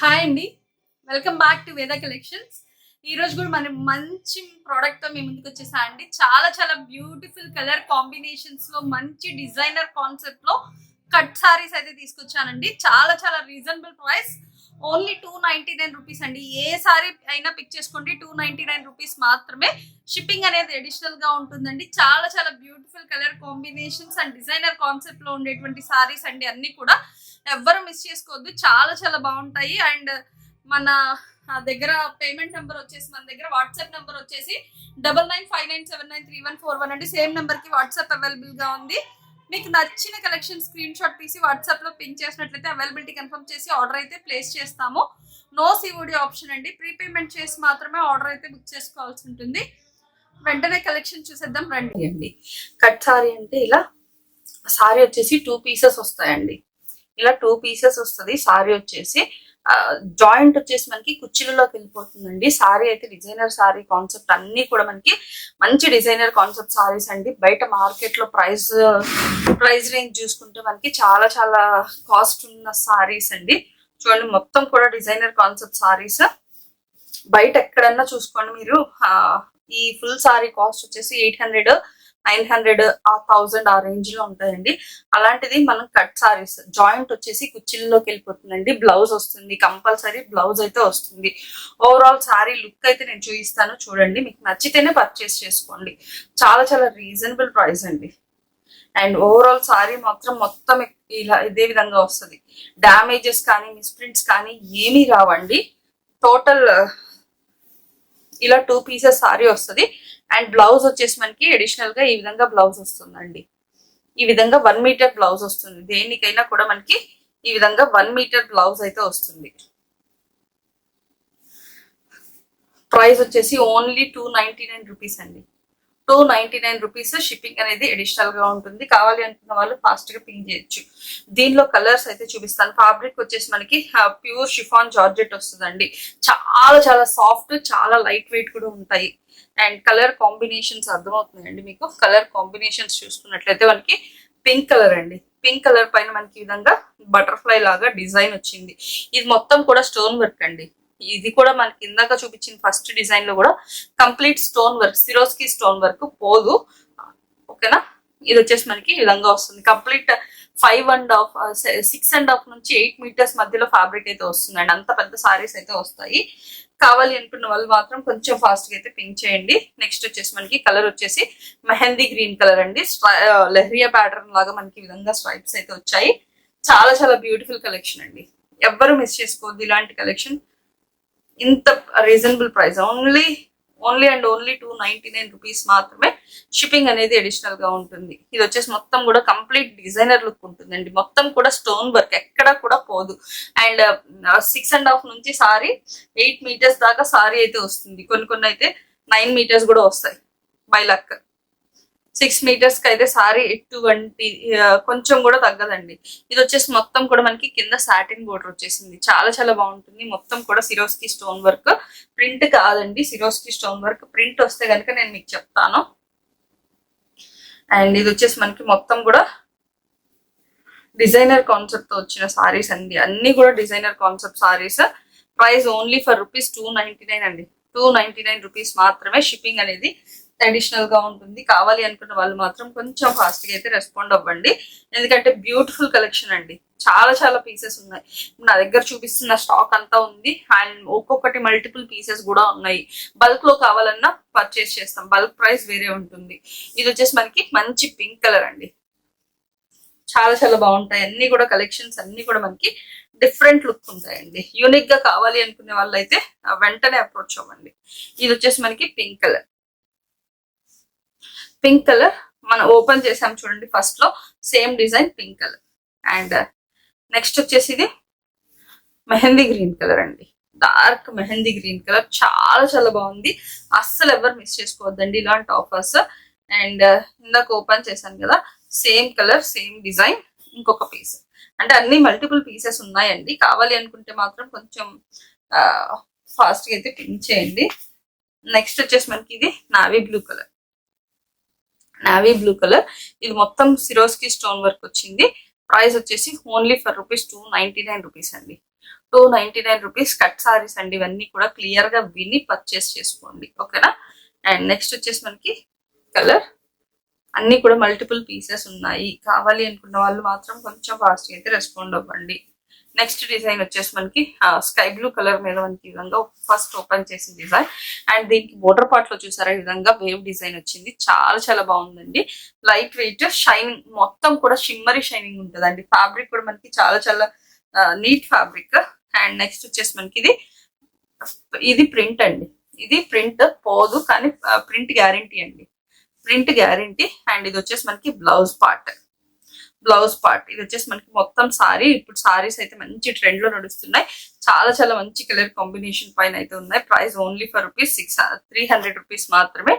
Hi అండి. Welcome back to Veda collections ఈ రోజు కూడా మనం మంచి ప్రోడక్ట్తో మీ ముందుకు వచ్చేసా అండి. చాలా చాలా బ్యూటిఫుల్ కలర్ కాంబినేషన్స్లో మంచి డిజైనర్ కాన్సెప్ట్లో కట్ సారీస్ అయితే తీసుకొచ్చానండి. చాలా చాలా reasonable price only two ninety nine rupees అండి. ఏ సారీ అయినా పిక్ చేసుకోండి. టూ నైన్టీ నైన్ రూపీస్ మాత్రమే షిప్పింగ్ అనేది అడిషనల్గా ఉంటుందండి. చాలా చాలా beautiful colour combinations and designer కాన్సెప్ట్లో ఉండేటువంటి సారీస్ అండి. అన్ని కూడా ఎవ్వరు మిస్ చేసుకోవద్దు. చాలా చాలా బాగుంటాయి. అండ్ మన దగ్గర పేమెంట్ నెంబర్ వచ్చేసి మన దగ్గర వాట్సాప్ నెంబర్ వచ్చేసి double nine five nine seven nine three one four one అండి. సేమ్ నెంబర్కి వాట్సాప్ అవైలబుల్గా ఉంది. మీకు నచ్చిన కలెక్షన్ స్క్రీన్ షాట్ తీసి వాట్సాప్లో చేసినట్లయితే అవైలబిలిటీ కన్ఫర్మ్ చేసి ఆర్డర్ అయితే ప్లేస్ చేస్తాము. నో సిఓడి ఆప్షన్ అండి. ప్రీపేమెంట్ చేసి మాత్రమే ఆర్డర్ అయితే బుక్ చేసుకోవాల్సి ఉంటుంది. వెంటనే కలెక్షన్ చూసేద్దాం రండి. అండి కట్ సారీ అంటే ఇలా సారీ వచ్చేసి టూ పీసెస్ వస్తాయండి. ఇలా టూ పీసెస్ వస్తుంది. సారీ వచ్చేసి జాయింట్ వచ్చేసి మనకి కుర్చీలలోకి వెళ్ళిపోతుందండి. సారీ అయితే డిజైనర్ సారీ కాన్సెప్ట్ అన్ని కూడా మనకి మంచి డిజైనర్ కాన్సెప్ట్ సారీస్ అండి. బయట మార్కెట్లో ప్రైస్ ప్రైస్ రేంజ్ చూసుకుంటే మనకి చాలా చాలా కాస్ట్ ఉన్న సారీస్ అండి. చూడండి మొత్తం కూడా డిజైనర్ కాన్సెప్ట్ సారీస్. బయట ఎక్కడన్నా చూసుకోండి మీరు. ఈ ఫుల్ సారీ కాస్ట్ వచ్చేసి ఎయిట్ హండ్రెడ్. నైన్ హండ్రెడ్ ఆ థౌజండ్ ఆ రేంజ్లో ఉంటాయండి. అలాంటిది మనం కట్ సారీస్ జాయింట్ వచ్చేసి కుచ్చిల్లోకి వెళ్ళిపోతుందండి. బ్లౌజ్ వస్తుంది కంపల్సరీ బ్లౌజ్ అయితే వస్తుంది. ఓవరాల్ సారీ లుక్ అయితే నేను చూపిస్తాను చూడండి. మీకు నచ్చితేనే పర్చేస్ చేసుకోండి. చాలా చాలా రీజనబుల్ ప్రైస్ అండి. అండ్ ఓవరాల్ సారీ మాత్రం మొత్తం ఇలా ఇదే విధంగా వస్తుంది. డామేజెస్ కానీ మిస్ప్రింట్స్ కానీ ఏమీ రావండి. టోటల్ ఇలా టూ పీసెస్ సారీ వస్తుంది. అండ్ బ్లౌజ్ వచ్చేసి మనకి అడిషనల్గా ఈ విధంగా బ్లౌజ్ వస్తుందండి. ఈ విధంగా వన్ మీటర్ బ్లౌజ్ వస్తుంది. దేనికైనా కూడా మనకి ఈ విధంగా వన్ మీటర్ బ్లౌజ్ అయితే వస్తుంది. ప్రైస్ వచ్చేసి only two ninety nine rupees అండి. Two ninety nine rupees shipping అనేది అడిషనల్గా ఉంటుంది. కావాలి అనుకున్న వాళ్ళు ఫాస్ట్గా పింక్ చేయొచ్చు. దీనిలో కలర్స్ అయితే చూపిస్తాను. ఫ్యాబ్రిక్ వచ్చేసి మనకి ప్యూర్ షిఫాన్ జార్జెట్ వస్తుందండి. చాలా చాలా సాఫ్ట్ చాలా లైట్ వెయిట్ కూడా ఉంటాయి. అండ్ కలర్ కాంబినేషన్స్ అర్థమవుతున్నాయండి మీకు. కలర్ కాంబినేషన్స్ చూసుకున్నట్లయితే మనకి పింక్ కలర్ అండి. పింక్ కలర్ పైన మనకి ఈ విధంగా బటర్ఫ్లై లాగా డిజైన్ వచ్చింది. ఇది మొత్తం కూడా స్టోన్ వర్క్ అండి. ఇది కూడా మనకి ఇందాక చూపించిన ఫస్ట్ డిజైన్లో కూడా complete stone work Swarovski stone work పోదు. ఓకేనా ఇది వచ్చేసి మనకి ఈ విధంగా వస్తుంది complete five and half six and half నుంచి ఎయిట్ మీటర్స్ మధ్యలో ఫ్యాబ్రిక్ అయితే వస్తుందండి అంత పెద్ద సారీస్ అయితే వస్తాయి. కావాలి అనుకున్న వాళ్ళు మాత్రం కొంచెం ఫాస్ట్గా అయితే పింక్ చేయండి. నెక్స్ట్ వచ్చేసి మనకి కలర్ వచ్చేసి మెహందీ గ్రీన్ కలర్ అండి. Uh, లెహరియా ప్యాటర్న్ లాగా మనకి విధంగా స్ట్రైప్స్ అయితే వచ్చాయి. చాలా చాలా బ్యూటిఫుల్ కలెక్షన్ అండి. ఎవ్వరు మిస్ చేసుకోవద్దు ఇలాంటి కలెక్షన్ ఇంత reasonable price only only and only two ninety nine rupees మాత్రమే షిప్పింగ్ అనేది అడిషనల్గా ఉంటుంది. ఇది వచ్చేసి మొత్తం కూడా కంప్లీట్ డిజైనర్ లుక్ ఉంటుందండి. మొత్తం కూడా స్టోన్ వర్క్ ఎక్కడ కూడా పోదు. అండ్ సిక్స్ అండ్ హాఫ్ నుంచి సారీ ఎయిట్ మీటర్స్ దాకా సారీ అయితే వస్తుంది. కొన్ని కొన్ని అయితే నైన్ మీటర్స్ కూడా వస్తాయి. బై లక్ సిక్స్ మీటర్స్కి అయితే సారీ ఎటువంటి uh, కొంచెం కూడా తగ్గదండి. ఇది వచ్చేసి మొత్తం కూడా మనకి కింద సాటిన్ బోర్డర్ వచ్చేసింది. చాలా చాలా బాగుంటుంది. మొత్తం కూడా సిరోస్కి స్టోన్ వర్క్ ప్రింట్ కాదండి సిరోస్కి స్టోన్ వర్క్ ప్రింట్ వస్తే కనుక నేను మీకు చెప్తాను. అండ్ ఇది వచ్చేసి మనకి మొత్తం కూడా డిజైనర్ కాన్సెప్ట్తో వచ్చిన సారీస్ అండి. అన్ని కూడా designer concept saris. Price only for rupees two ninety nine అండి. టూ నైన్టీ నైన్ రూపీస్ మాత్రమే షిప్పింగ్ అనేది అడిషనల్గా ఉంటుంది. కావాలి అనుకున్న వాళ్ళు మాత్రం కొంచెం ఫాస్ట్గా అయితే రెస్పాండ్ అవ్వండి. ఎందుకంటే బ్యూటిఫుల్ కలెక్షన్ అండి. చాలా చాలా పీసెస్ ఉన్నాయి. నా దగ్గర చూపిస్తున్న స్టాక్ అంతా ఉంది. అండ్ ఒక్కొక్కటి మల్టిపుల్ పీసెస్ కూడా ఉన్నాయి. బల్క్లో కావాలన్నా పర్చేస్ చేస్తాం. బల్క్ ప్రైస్ వేరే ఉంటుంది. ఇది వచ్చేసి మనకి మంచి పింక్ కలర్ అండి. చాలా చాలా బాగుంటాయి. అన్ని కూడా కలెక్షన్స్ అన్ని కూడా మనకి డిఫరెంట్ లుక్ ఉంటాయండి. యూనిక్గా కావాలి అనుకునే వాళ్ళు అయితే వెంటనే అప్రోచ్ అవ్వండి. ఇది వచ్చేసి మనకి పింక్ కలర్ పింక్ కలర్ మనం ఓపెన్ చేసాం చూడండి ఫస్ట్లో. Same design pink colour and next వచ్చేసి ఇది మెహందీ గ్రీన్ కలర్ అండి. డార్క్ మెహందీ గ్రీన్ కలర్ చాలా చాలా బాగుంది. అస్సలు ఎవరు మిస్ చేసుకోవద్దండి ఇలాంటి ఆఫర్స్ అండ్ ఇందాక ఓపెన్ చేశాను కదా. సేమ్ కలర్ సేమ్ డిజైన్ ఇంకొక పీస్ అంటే అన్ని మల్టిపుల్ పీసెస్ ఉన్నాయండి. కావాలి అనుకుంటే మాత్రం కొంచెం ఫాస్ట్గా అయితే పింక్ చేయండి. నెక్స్ట్ వచ్చేసి మనకి ఇది navy blue colour navy blue colour ఇది మొత్తం సిరోస్కి స్టోన్ వర్క్ వచ్చింది. ప్రైస్ వచ్చేసి only for rupees two ninety nine rupees అండి. Two ninety nine rupees cut saris అండి. ఇవన్నీ కూడా క్లియర్గా విని పర్చేస్ చేసుకోండి. ఓకేనా అండ్ నెక్స్ట్ వచ్చేసి మనకి కలర్ అన్ని కూడా మల్టిపుల్ పీసెస్ ఉన్నాయి. కావాలి అనుకున్న వాళ్ళు మాత్రం కొంచెం ఫాస్ట్గా అయితే రెస్పాండ్ అవ్వండి. నెక్స్ట్ డిజైన్ వచ్చేసి మనకి స్కై బ్లూ కలర్ మీద మనకి ఈ విధంగా ఫస్ట్ ఓపెన్ చేసిన డిజైన్ అండ్ దీనికి బోర్డర్ పార్ట్లో చూసారా ఈ విధంగా వేవ్ డిజైన్ వచ్చింది. చాలా చాలా బాగుందండి. లైట్ వెయిట్ షైనింగ్ మొత్తం కూడా షిమ్మరీ షైనింగ్ ఉంటుందండి. ఫ్యాబ్రిక్ కూడా మనకి చాలా చాలా నీట్ ఫ్యాబ్రిక్ అండ్ నెక్స్ట్ వచ్చేసి మనకి ఇది ఇది ప్రింట్ అండి. ఇది ప్రింట్ పోదు కానీ ప్రింట్ గ్యారంటీ అండి. ప్రింట్ గ్యారంటీ అండ్ ఇది వచ్చేసి మనకి బ్లౌజ్ పార్ట్ బ్లౌజ్ పార్ట్. ఇది వచ్చేసి మనకి మొత్తం సారీ. ఇప్పుడు సారీస్ అయితే మంచి ట్రెండ్లో నడుస్తున్నాయి. చాలా చాలా మంచి కలర్ కాంబినేషన్ పైన అయితే ఉన్నాయి. Price only for rupees six three hundred rupees మాత్రమే.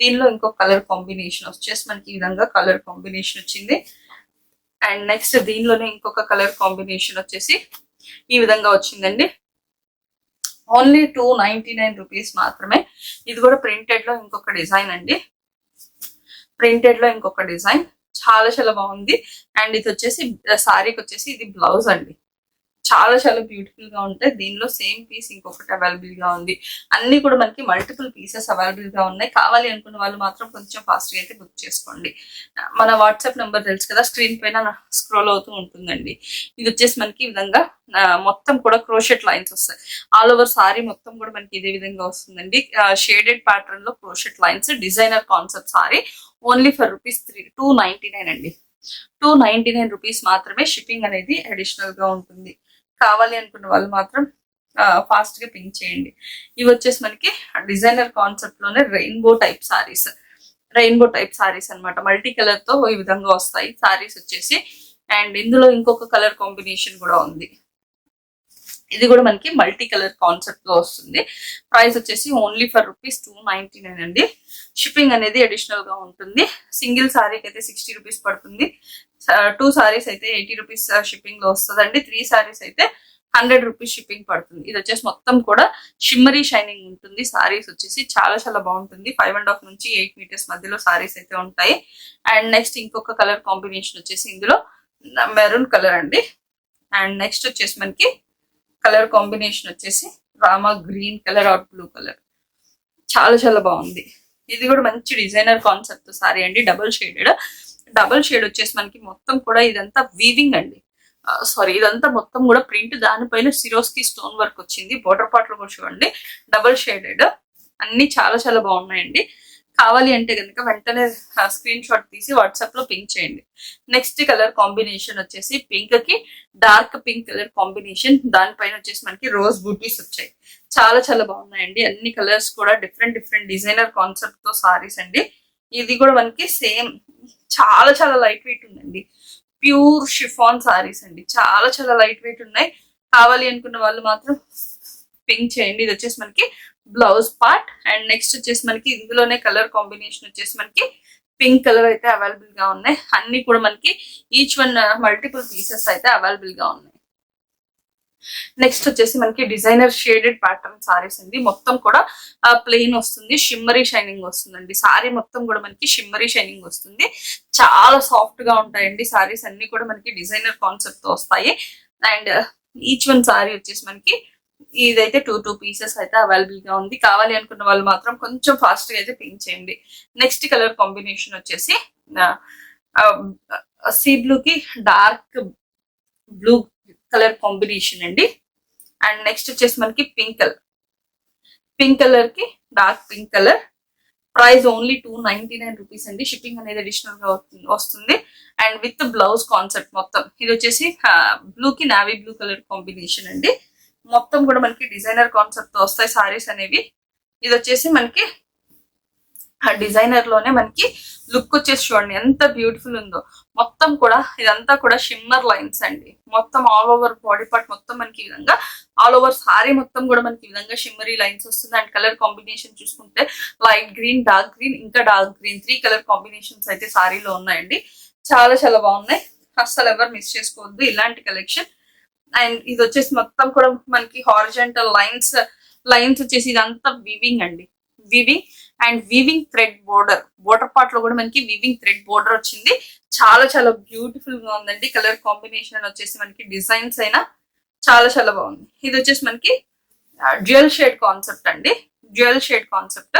దీనిలో ఇంకో కలర్ కాంబినేషన్ వచ్చేసి మనకి ఈ విధంగా కలర్ కాంబినేషన్ వచ్చింది. అండ్ నెక్స్ట్ దీనిలోనే ఇంకొక కలర్ కాంబినేషన్ వచ్చేసి ఈ విధంగా వచ్చిందండి. Only two ninety nine rupees మాత్రమే. ఇది కూడా ప్రింటెడ్లో ఇంకొక డిజైన్ అండి. ప్రింటెడ్లో ఇంకొక డిజైన్ చాలా చాలా బాగుంది. అండ్ ఇది వచ్చేసి సారీకి వచ్చేసి ఇది బ్లౌజ్ అండి. చాలా చాలా బ్యూటిఫుల్గా ఉంటాయి. దీనిలో సేమ్ పీస్ ఇంకొకటి అవైలబుల్గా ఉంది. అన్ని కూడా మనకి మల్టిపుల్ పీసెస్ అవైలబుల్గా ఉన్నాయి. కావాలి అనుకున్న వాళ్ళు మాత్రం కొంచెం ఫాస్ట్గా అయితే బుక్ చేసుకోండి. మన వాట్సాప్ నెంబర్ తెలుసు కదా స్క్రీన్ పైన స్క్రోల్ అవుతూ ఉంటుందండి. ఇది వచ్చేసి మనకి ఈ విధంగా మొత్తం కూడా క్రోషెట్ లైన్స్ వస్తాయి. ఆల్ ఓవర్ సారీ మొత్తం కూడా మనకి ఇదే విధంగా వస్తుందండి. షేడెడ్ ప్యాటర్న్లో crochet lines designer concept sari only for rupees three two ninety nine అండి. టూ నైన్టీ నైన్ రూపీస్ మాత్రమే షిప్పింగ్ అనేది అడిషనల్గా ఉంటుంది. కావాలి అనుకున్న వాళ్ళు మాత్రం ఫాస్ట్గా పింక్ చేయండి. ఇవి వచ్చేసి మనకి designer కాన్సెప్ట్లోనే rainbow type saris rainbow type saris అన్నమాట. మల్టీ కలర్తో ఈ విధంగా వస్తాయి. సారీస్ వచ్చేసి అండ్ ఇందులో ఇంకొక కలర్ కాంబినేషన్ కూడా ఉంది. ఇది కూడా మనకి మల్టీ కలర్ కాన్సెప్ట్లో వస్తుంది. ప్రైస్ వచ్చేసి only for rupees two ninety nine అండి. షిప్పింగ్ అనేది అడిషనల్గా ఉంటుంది. సింగిల్ సారీకి అయితే సిక్స్టీ రూపీస్ పడుతుంది. టూ సారీస్ అయితే ఎయిటీ రూపీస్ షిప్పింగ్లో వస్తుందండి. త్రీ సారీస్ అయితే హండ్రెడ్ రూపీస్ షిప్పింగ్ పడుతుంది. ఇది వచ్చేసి మొత్తం కూడా షిమ్మరీ షైనింగ్ ఉంటుంది. సారీస్ వచ్చేసి చాలా చాలా బాగుంటుంది. ఫైవ్ అండ్ హాఫ్ నుంచి ఎయిట్ మీటర్స్ మధ్యలో సారీస్ అయితే ఉంటాయి. అండ్ నెక్స్ట్ ఇంకొక కలర్ కాంబినేషన్ వచ్చేసి ఇందులో మెరూన్ కలర్ అండి. అండ్ నెక్స్ట్ వచ్చేసి మనకి కలర్ కాంబినేషన్ వచ్చేసి Rama green colour or blue colour. చాలా చాలా బాగుంది. ఇది కూడా మంచి డిజైనర్ కాన్సెప్ట్ సారీ అండి డబుల్ షేడెడ్. డబుల్ షేడ్ వచ్చేసి మనకి మొత్తం కూడా ఇదంతా వీవింగ్ అండి. సారీ ఇదంతా మొత్తం కూడా ప్రింట్ దానిపైన సిరోస్కి స్టోన్ వర్క్ వచ్చింది. బోర్డర్ పాటలు కూడా చూడండి డబుల్ షేడెడ్. అన్ని చాలా చాలా బాగున్నాయండి. కావాలి అంటే కనుక వెంటనే స్క్రీన్ షాట్ తీసి వాట్సాప్లో పింక్ చేయండి. నెక్స్ట్ కలర్ కాంబినేషన్ వచ్చేసి పింక్కి డార్క్ పింక్ కలర్ కాంబినేషన్ దానిపైన వచ్చేసి మనకి రోజ్ బూటీస్ వచ్చాయి. చాలా చాలా బాగున్నాయండి. అన్ని కలర్స్ కూడా డిఫరెంట్ డిఫరెంట్ డిజైనర్ కాన్సెప్ట్తో సారీస్ అండి. ఇది కూడా మనకి సేమ్ చాలా చాలా లైట్ వెయిట్ ఉందండి. ప్యూర్ షిఫాన్ సారీస్ అండి. చాలా చాలా లైట్ వెయిట్ ఉన్నాయి. కావాలి అనుకున్న వాళ్ళు మాత్రం పింక్ చేయండి. ఇది వచ్చేసి మనకి బ్లౌజ్ పార్ట్ అండ్ నెక్స్ట్ వచ్చేసి మనకి ఇందులోనే కలర్ కాంబినేషన్ వచ్చేసి మనకి పింక్ కలర్ అయితే అవైలబుల్గా ఉన్నాయి. అన్ని కూడా మనకి ఈచ్ వన్ మల్టిపుల్ పీసెస్ అయితే అవైలబుల్గా ఉన్నాయి. నెక్స్ట్ వచ్చేసి మనకి డిజైనర్ షేడెడ్ ప్యాటర్న్ సారీస్ అండి. మొత్తం కూడా ప్లెయిన్ వస్తుంది. షిమ్మరీ షైనింగ్ వస్తుందండి. సారీ మొత్తం కూడా మనకి షిమ్మరీ షైనింగ్ వస్తుంది. చాలా సాఫ్ట్గా ఉంటాయండి సారీస్. అన్ని కూడా మనకి డిజైనర్ కాన్సెప్ట్తో వస్తాయి. అండ్ ఈచ్ వన్ సారీ వచ్చేసి మనకి ఇదైతే టూ టూ పీసెస్ అయితే అవైలబుల్గా ఉంది. కావాలి అనుకున్న వాళ్ళు మాత్రం కొంచెం ఫాస్ట్గా అయితే పింక్ చేయండి. నెక్స్ట్ కలర్ కాంబినేషన్ వచ్చేసి సీ బ్లూ కి డార్క్ బ్లూ కలర్ కాంబినేషన్ అండి. అండ్ నెక్స్ట్ వచ్చేసి మనకి పింక్ కలర్ పింక్ కలర్కి dark pink colour price only two ninety nine rupees అండి. షిప్పింగ్ అనేది అడిషనల్గా వస్తుంది- వస్తుంది. అండ్ విత్ బ్లౌజ్ కాన్సెప్ట్ మొత్తం. ఇది వచ్చేసి బ్లూ కి నావీ బ్లూ కలర్ కాంబినేషన్ అండి. మొత్తం కూడా మనకి డిజైనర్ కాన్సెప్ట్తో వస్తాయి సారీస్ అనేవి. ఇది వచ్చేసి మనకి ఆ డిజైనర్లోనే మనకి లుక్ వచ్చేసి చూడండి ఎంత బ్యూటిఫుల్ ఉందో. మొత్తం కూడా ఇదంతా కూడా షిమ్మర్ లైన్స్ అండి. మొత్తం ఆల్ ఓవర్ బాడీ పార్ట్ మొత్తం మనకి ఈ విధంగా ఆల్ ఓవర్ సారీ మొత్తం కూడా మనకి ఈ విధంగా షిమ్మరీ లైన్స్ వస్తుంది. అండ్ కలర్ కాంబినేషన్ చూసుకుంటే లైట్ గ్రీన్ డార్క్ గ్రీన్ ఇంకా dark green three colour combinations అయితే సారీలో ఉన్నాయండి. చాలా చాలా బాగున్నాయి. అస్సలు ఎవరు మిస్ చేసుకోవద్దు. ఇలాంటి కలెక్షన్ అండ్ ఇది వచ్చేసి మొత్తం కూడా మనకి హారిజెంటల్ లైన్స్ లైన్స్ వచ్చేసి ఇదంతా వివింగ్ అండి. Weaving and weaving thread border border పార్ట్లో కూడా మనకి వివింగ్ థ్రెడ్ బోర్డర్ వచ్చింది. చాలా చాలా బ్యూటిఫుల్గా ఉందండి కలర్ కాంబినేషన్ వచ్చేసి మనకి డిజైన్స్ అయినా చాలా చాలా బాగుంది. ఇది వచ్చేసి మనకి డ్యూయల్ షేడ్ కాన్సెప్ట్ అండి. డ్యూయల్ షేడ్ కాన్సెప్ట్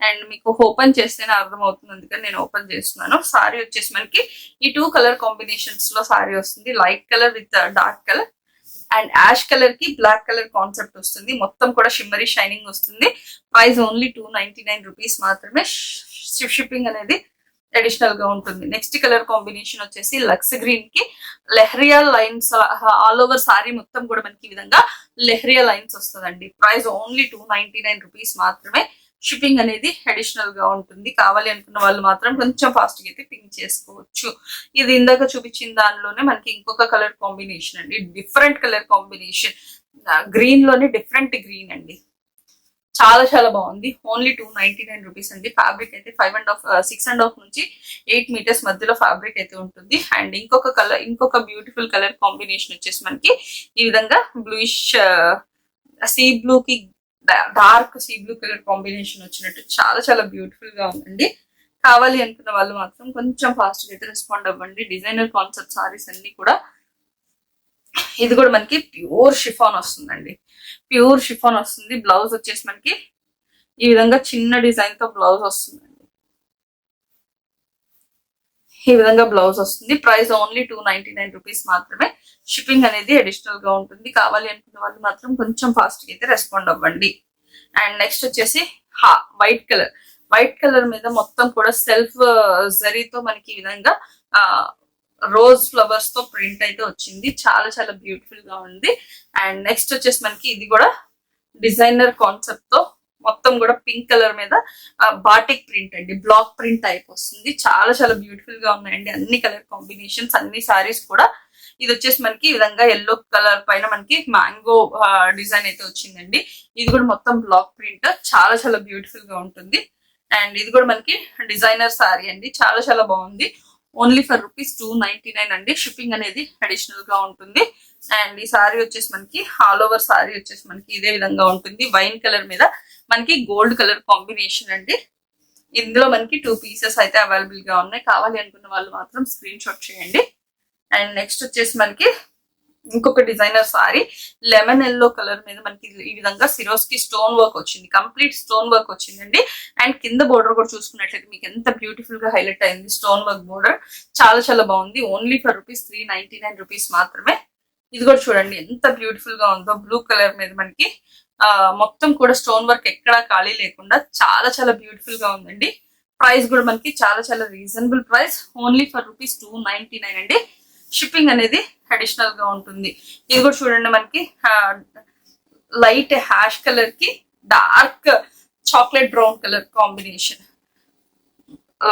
అండ్ మీకు ఓపెన్ చేస్తేనే అర్థమవుతుంది. అందుకని నేను ఓపెన్ చేస్తున్నాను. సారీ వచ్చేసి మనకి ఈ టూ కలర్ కాంబినేషన్స్లో సారీ వస్తుంది. Light colour with dark colour and ash కలర్కి బ్లాక్ కలర్ కాన్సెప్ట్ వస్తుంది. మొత్తం కూడా షిమ్మరీ షైనింగ్ వస్తుంది. Price only two ninety nine rupees మాత్రమే. షిప్పింగ్ అనేది అడిషనల్గా ఉంటుంది. నెక్స్ట్ కలర్ కాంబినేషన్ వచ్చేసి లక్స్ గ్రీన్కి leheriya lines all over sari మొత్తం కూడా మనకి ఈ విధంగా లెహరియా లైన్స్ వస్తుందండి. Price only two ninety nine rupees మాత్రమే. షిప్పింగ్ అనేది అడిషనల్గా ఉంటుంది. కావాలి అనుకున్న వాళ్ళు మాత్రం కొంచెం ఫాస్ట్గా అయితే పింక్ చేసుకోవచ్చు. ఇది ఇందాక చూపించిన దానిలోనే మనకి ఇంకొక కలర్ కాంబినేషన్ అండి. డిఫరెంట్ కలర్ కాంబినేషన్ గ్రీన్లోనే డిఫరెంట్ గ్రీన్ అండి. చాలా చాలా బాగుంది. Only two ninety nine rupees అండి. ఫ్యాబ్రిక్ అయితే five and half six and half నుంచి ఎయిట్ మీటర్స్ మధ్యలో ఫ్యాబ్రిక్ అయితే ఉంటుంది. అండ్ ఇంకొక కలర్ ఇంకొక బ్యూటిఫుల్ కలర్ కాంబినేషన్ వచ్చేసి మనకి ఈ విధంగా బ్లూయిష్ సీ బ్లూ కి dark sea blue colour combination వచ్చినట్టు చాలా చాలా బ్యూటిఫుల్గా ఉందండి. కావాలి అనుకున్న వాళ్ళు మాత్రం కొంచెం ఫాస్ట్గా అయితే రెస్పాండ్ అవ్వండి. డిజైనర్ కాన్సెప్ట్ సారీస్ అన్ని కూడా ఇది కూడా మనకి ప్యూర్ షిఫాన్ వస్తుందండి. ప్యూర్ షిఫాన్ వస్తుంది. బ్లౌజ్ వచ్చేసి మనకి ఈ విధంగా చిన్న డిజైన్తో బ్లౌజ్ వస్తుందండి. ఈ విధంగా బ్లౌజ్ వస్తుంది. Price only two ninety nine rupees మాత్రమే. షిప్పింగ్ అనేది అడిషనల్గా ఉంటుంది. కావాలి అనుకున్న వాళ్ళు మాత్రం కొంచెం ఫాస్ట్గా అయితే రెస్పాండ్ అవ్వండి. అండ్ నెక్స్ట్ వచ్చేసి హా వైట్ కలర్ వైట్ కలర్ మీద మొత్తం కూడా సెల్ఫ్ జరీతో uh, మనకి ఈ విధంగా ఆ రోజ్ ఫ్లవర్స్తో ప్రింట్ అయితే వచ్చింది. చాలా చాలా బ్యూటిఫుల్గా ఉంది. అండ్ నెక్స్ట్ వచ్చేసి మనకి ఇది కూడా డిజైనర్ కాన్సెప్ట్తో మొత్తం కూడా పింక్ కలర్ మీద బాటిక్ ప్రింట్ అండి. బ్లాక్ ప్రింట్ టైప్ వస్తుంది. చాలా చాలా బ్యూటిఫుల్గా ఉన్నాయండి. అన్ని కలర్ కాంబినేషన్స్ అన్ని సారీస్ కూడా. ఇది వచ్చేసి మనకి ఈ విధంగా ఎల్లో కలర్ పైన మనకి మ్యాంగో డిజైన్ అయితే వచ్చిందండి. ఇది కూడా మొత్తం బ్లాక్ ప్రింట్. చాలా చాలా బ్యూటిఫుల్గా ఉంటుంది. అండ్ ఇది కూడా మనకి డిజైనర్ సారీ అండి. చాలా చాలా బాగుంది. Only for rupees two ninety nine అండి. షిప్పింగ్ అనేది అడిషనల్గా ఉంటుంది. అండ్ ఈ సారీ వచ్చేసి మనకి ఆల్ ఓవర్ సారీ వచ్చేసి మనకి ఇదే విధంగా ఉంటుంది. వైన్ కలర్ మీద మనకి గోల్డ్ కలర్ కాంబినేషన్ అండి. ఇందులో మనకి టూ పీసెస్ అయితే అవైలబుల్గా ఉన్నాయి. కావాలి అనుకున్న వాళ్ళు మాత్రం స్క్రీన్ షాట్ చేయండి. అండ్ నెక్స్ట్ వచ్చేసి మనకి ఇంకొక designer sari. Lemon yellow colour మీద మనకి ఈ విధంగా సిరోస్కి స్టోన్ వర్క్ వచ్చింది. కంప్లీట్ స్టోన్ వర్క్ వచ్చిందండి. అండ్ కింద బోర్డర్ కూడా చూసుకున్నట్లయితే మీకు ఎంత బ్యూటిఫుల్గా హైలైట్ అయింది స్టోన్ వర్క్ బోర్డర్ చాలా చాలా బాగుంది. Only for rupees three ninety nine rupees మాత్రమే. ఇది కూడా చూడండి ఎంత బ్యూటిఫుల్గా ఉందో. బ్లూ కలర్ మీద మనకి మొత్తం కూడా స్టోన్ వర్క్ ఎక్కడా ఖాళీ లేకుండా చాలా చాలా బ్యూటిఫుల్గా ఉందండి. ప్రైస్ కూడా మనకి చాలా చాలా reasonable price only for rupees two ninety nine అండి. షిప్పింగ్ అనేది అడిషనల్గా ఉంటుంది. ఇది కూడా చూడండి మనకి లైట్ హ్యాష్ కలర్కి dark chocolate brown colour combination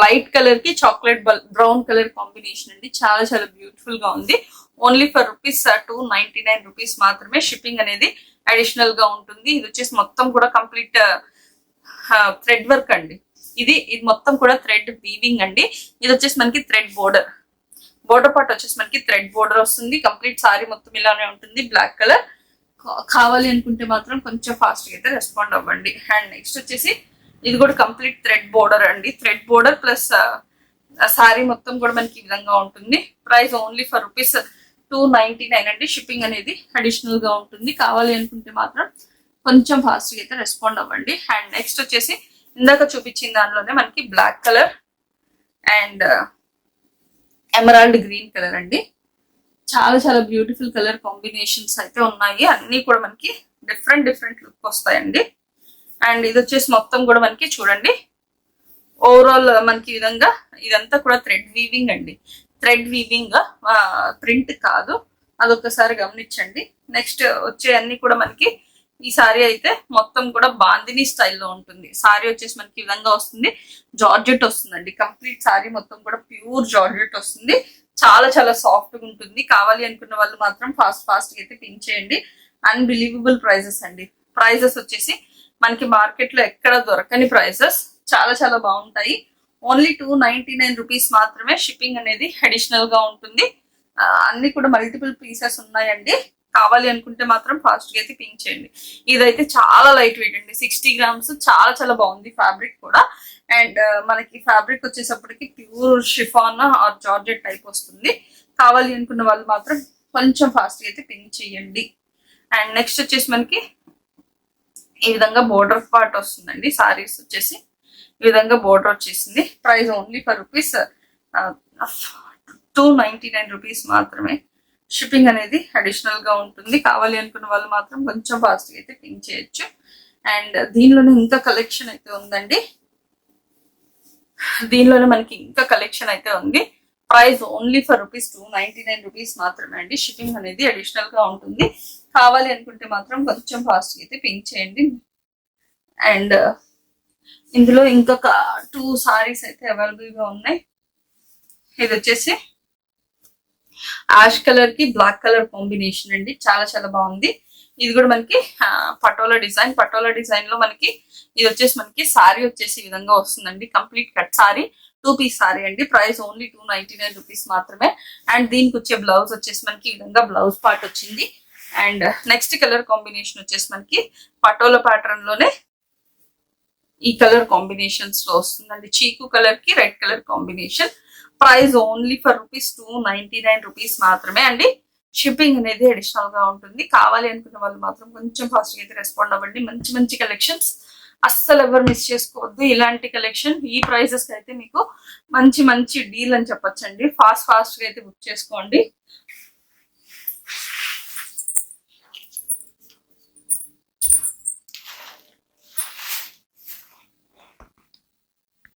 light కలర్కి చాక్లెట్ బ్రౌన్ కలర్ కాంబినేషన్ అండి. చాలా చాలా బ్యూటిఫుల్గా ఉంది. Only for rupees two ninety nine rupees మాత్రమే షిప్పింగ్ అనేది అడిషనల్గా ఉంటుంది. ఇది వచ్చేసి మొత్తం కూడా కంప్లీట్ థ్రెడ్ వర్క్ అండి. ఇది ఇది మొత్తం కూడా థ్రెడ్ వీవింగ్ అండి. ఇది వచ్చేసి మనకి థ్రెడ్ బోర్డర్ బోర్డర్ పార్ట్ వచ్చేసి మనకి థ్రెడ్ బోర్డర్ వస్తుంది. కంప్లీట్ సారీ మొత్తం ఇలానే ఉంటుంది బ్లాక్ కలర్ కావాలి అనుకుంటే మాత్రం కొంచెం ఫాస్ట్గా అయితే రెస్పాండ్ అవ్వండి. అండ్ నెక్స్ట్ వచ్చేసి ఇది కూడా కంప్లీట్ థ్రెడ్ బోర్డర్ అండి. థ్రెడ్ బోర్డర్ ప్లస్ సారీ మొత్తం కూడా మనకి ఈ విధంగా ఉంటుంది. Price only for rupees two ninety nine అండి షిప్పింగ్ అనేది అడిషనల్గా ఉంటుంది. కావాలి అనుకుంటే మాత్రం కొంచెం ఫాస్ట్గా అయితే రెస్పాండ్ అవ్వండి. అండ్ నెక్స్ట్ వచ్చేసి ఇందాక చూపించిన దానిలోనే మనకి black colour and emerald green colour అండి. చాలా చాలా బ్యూటిఫుల్ కలర్ కాంబినేషన్స్ అయితే ఉన్నాయి. అన్ని కూడా మనకి డిఫరెంట్ డిఫరెంట్ లుక్ వస్తాయండి. అండ్ ఇది వచ్చేసి మొత్తం కూడా మనకి చూడండి. ఓవరాల్ మనకి విధంగా ఇదంతా కూడా థ్రెడ్ వీవింగ్ అండి. థ్రెడ్ వీవింగ్ ప్రింట్ కాదు. అదొకసారి గమనించండి. నెక్స్ట్ వచ్చే అన్ని కూడా మనకి ఈ సారీ అయితే మొత్తం కూడా బాందిని స్టైల్లో ఉంటుంది. సారీ వచ్చేసి మనకి ఈ విధంగా వస్తుంది. జార్జెట్ వస్తుందండి. కంప్లీట్ సారీ మొత్తం కూడా ప్యూర్ జార్జెట్ వస్తుంది. చాలా చాలా సాఫ్ట్గా ఉంటుంది. కావాలి అనుకున్న వాళ్ళు మాత్రం ఫాస్ట్ ఫాస్ట్గా అయితే పిన్ చేయండి అన్బిలీవబుల్ ప్రైజెస్ అండి. ప్రైజెస్ వచ్చేసి మనకి మార్కెట్లో ఎక్కడ దొరకని ప్రైసెస్ చాలా చాలా బాగుంటాయి. Only two ninety nine rupees మాత్రమే షిప్పింగ్ అనేది అడిషనల్గా ఉంటుంది. అన్ని కూడా మల్టిపుల్ పీసెస్ ఉన్నాయండి. కావాలి అనుకుంటే మాత్రం ఫాస్ట్గా అయితే పింక్ చేయండి. ఇదైతే చాలా లైట్ వెయిట్ అండి. సిక్స్టీ గ్రామ్స్ చాలా చాలా బాగుంది ఫ్యాబ్రిక్ కూడా. అండ్ మనకి fabric వచ్చేసప్పటికి pure chiffon or georgette type వస్తుంది. కావాలి అనుకున్న వాళ్ళు మాత్రం కొంచెం ఫాస్ట్గా అయితే పింక్ చేయండి. అండ్ నెక్స్ట్ వచ్చేసి మనకి ఈ విధంగా బోర్డర్ పార్ట్ వస్తుందండి. సారీస్ వచ్చేసి. ఈ విధంగా బోర్డర్ వచ్చేసింది. Price only for rupees two ninety nine rupees మాత్రమే. షిప్పింగ్ అనేది అడిషనల్గా ఉంటుంది. కావాలి అనుకున్న వాళ్ళు మాత్రం కొంచెం ఫాస్ట్గా అయితే పింక్ చేయొచ్చు. అండ్ దీనిలోనే ఇంకా కలెక్షన్ అయితే ఉందండి. దీనిలోనే మనకి ఇంకా కలెక్షన్ అయితే ఉంది. Price only for rupees two ninety nine rupees మాత్రమే అండి. షిప్పింగ్ అనేది అడిషనల్గా ఉంటుంది. కావాలి అనుకుంటే మాత్రం కొంచెం ఫాస్ట్గా అయితే పింక్ చేయండి. అండ్ ఇందులో ఇంకొక టూ సారీస్ అయితే అవైలబుల్గా ఉన్నాయి. ఇది వచ్చేసి యాష్ కలర్కి బ్లాక్ కలర్ కాంబినేషన్ అండి. చాలా చాలా బాగుంది. ఇది కూడా మనకి పటోలా డిజైన్ పటోలా డిజైన్లో మనకి ఇది వచ్చేసి మనకి సారీ వచ్చేసి ఈ విధంగా వస్తుందండి. Complete cut sari. Two piece sari అండి. Price only two ninety nine rupees మాత్రమే. అండ్ దీనికి వచ్చే బ్లౌజ్ వచ్చేసి మనకి ఈ విధంగా బ్లౌజ్ పార్ట్ వచ్చింది. అండ్ నెక్స్ట్ కలర్ కాంబినేషన్ వచ్చేసి మనకి పటోలా ప్యాటర్న్లోనే ఈ కలర్ కాంబినేషన్స్లో వస్తుందండి. చీకు కలర్కి red colour combination. Price only for rupees two ninety nine rupees మాత్రమే అండి. షిప్పింగ్ అనేది అడిషనల్గా ఉంటుంది. కావాలి అనుకున్న వాళ్ళు మాత్రం కొంచెం ఫాస్ట్గా అయితే రెస్పాండ్ అవ్వండి. మంచి మంచి కలెక్షన్స్ అస్సలు ఎవరు మిస్ చేసుకోవద్దు. ఇలాంటి కలెక్షన్ ఈ ప్రైజెస్ అయితే మీకు మంచి మంచి డీల్ అని చెప్పొచ్చండి. ఫాస్ట్ ఫాస్ట్గా అయితే బుక్ చేసుకోండి.